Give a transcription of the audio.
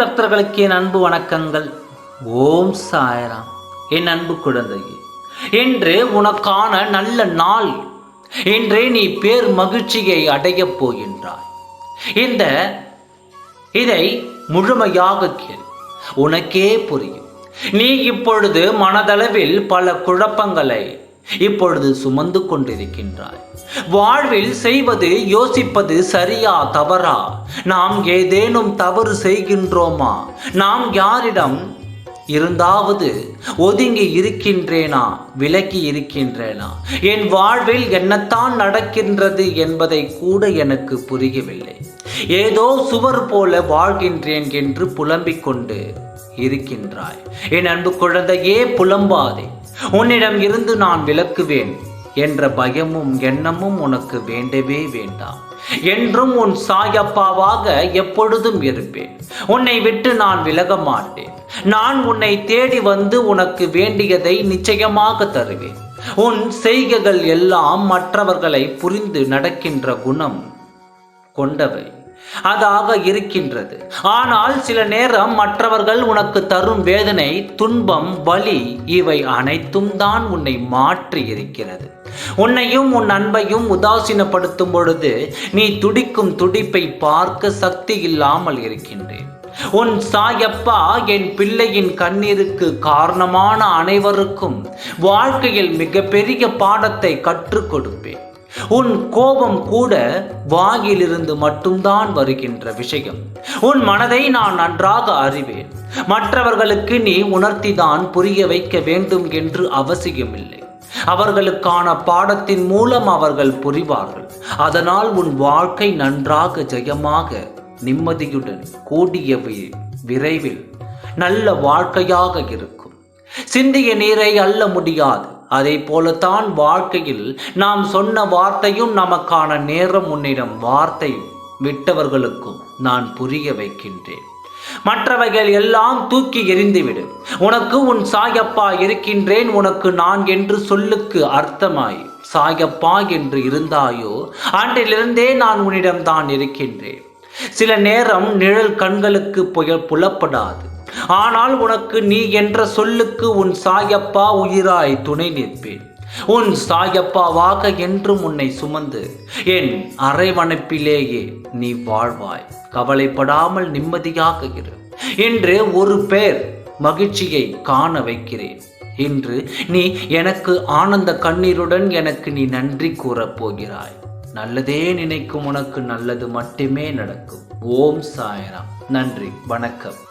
பக்தர்களுக்கு என் அன்பு வணக்கங்கள். ஓம் சாயராம். என் அன்பு குழந்தையே என்று உனக்கான நல்ல நாள். என்றே நீ பேர் மகிழ்ச்சியை அடையப் போகின்றாய். இந்த இதை முழுமையாக கேள். உனக்கே புரியும். நீ இப்பொழுது மனதளவில் பல குழப்பங்களை இப்பொழுது சுமந்து கொண்டிருக்கின்றாய். வாழ்வில் செய்வது யோசிப்பது சரியா தவறா? நாம் ஏதேனும் தவறு செய்கின்றோமா? நாம் யாரிடம் இருந்தாவது ஒதுங்கி இருக்கின்றேனா? விலக்கி இருக்கின்றேனா? என் வாழ்வில் என்னத்தான் நடக்கின்றது என்பதை கூட எனக்கு புரியவில்லை. ஏதோ சுவர் போல வாழ்கின்றேன் என்று புலம்பிக் கொண்டு இருக்கின்றாய். என் அன்பு குழந்தையே புலம்பாதே. உன்னிடம் இருந்து நான் விலக்குவேன் என்ற பயமும் எண்ணமும் உனக்கு வேண்டவே வேண்டாம். என்றும் உன் சாயப்பாவாக எப்பொழுதும் இருப்பேன். உன்னை விட்டு நான் விலக மாட்டேன். நான் உன்னை தேடி வந்து உனக்கு வேண்டியதை நிச்சயமாக தருவேன். உன் செய்கைகள் எல்லாம் மற்றவர்களை புரிந்து நடக்கின்ற குணம் கொண்டவை. அதாக இருக்கின்றது. ஆனால் சில நேரம் மற்றவர்கள் உனக்கு தரும் வேதனை துன்பம் வலி இவை அனைத்தும் தான் உன்னை மாற்றி இருக்கிறது. உன்னையும் உன் அன்பையும் உதாசீனப்படுத்தும் பொழுது நீ துடிக்கும் துடிப்பை பார்க்க சக்தி இல்லாமல் இருக்கின்றேன். உன் சாயப்பா என் பிள்ளையின் கண்ணீருக்கு காரணமான அனைவருக்கும் வாழ்க்கையில் மிகப்பெரிய பாடத்தை கற்றுக் கொடுப்பேன். உன் கோபம் கூட வாயிலிருந்து மட்டும்தான் வருகின்ற விஷயம். உன் மனதை நான் நன்றாக அறிவேன். மற்றவர்களுக்கு நீ உணர்த்திதான் புரிய வைக்க வேண்டும் என்று அவசியமில்லை. அவர்களுக்கான பாடத்தின் மூலம் அவர்கள் புரிவார்கள். அதனால் உன் வாழ்க்கை நன்றாக ஜெயமாக நிம்மதியுடன் கூடிய விரைவில் நல்ல வாழ்க்கையாக இருக்கும். சிந்திய நீரை அள்ள முடியாது. அதை போலத்தான் வாழ்க்கையில் நாம் சொன்ன வார்த்தையும் நமக்கான நேரம் உன்னிடம் வார்த்தை விட்டவர்களுக்கும் நான் புரிய வைக்கின்றேன். மற்றவைகள் எல்லாம் தூக்கி எறிந்துவிடும் உனக்கு உன் சாயப்பா இருக்கின்றேன் உனக்கு நான் என்று சொல்லுக்கு அர்த்தமாய். சாயப்பா என்று இருந்தாயோ அன்றிலிருந்தே நான் உன்னிடம் தான் இருக்கின்றேன். சில நேரம் நிழல் கண்களுக்கு புயல் புலப்படாது. ஆனால் உனக்கு நீ என்ற சொல்லுக்கு உன் சாயப்பா உயிராய் துணை நிற்பேன். உன் சாயப்பாவாக என்றும் உன்னை சுமந்து என் அரைவணைப்பிலேயே நீ வாழ்வாய். கவலைப்படாமல் நிம்மதியாக இரு. என்று ஒரு பேர் மகிழ்ச்சியை காண வைக்கிறேன். இன்று நீ எனக்கு ஆனந்த கண்ணீருடன் எனக்கு நீ நன்றி கூறப் போகிறாய். நல்லதே நினைக்கும் உனக்கு நல்லது மட்டுமே நடக்கும். ஓம் சாயராம். நன்றி. வணக்கம்.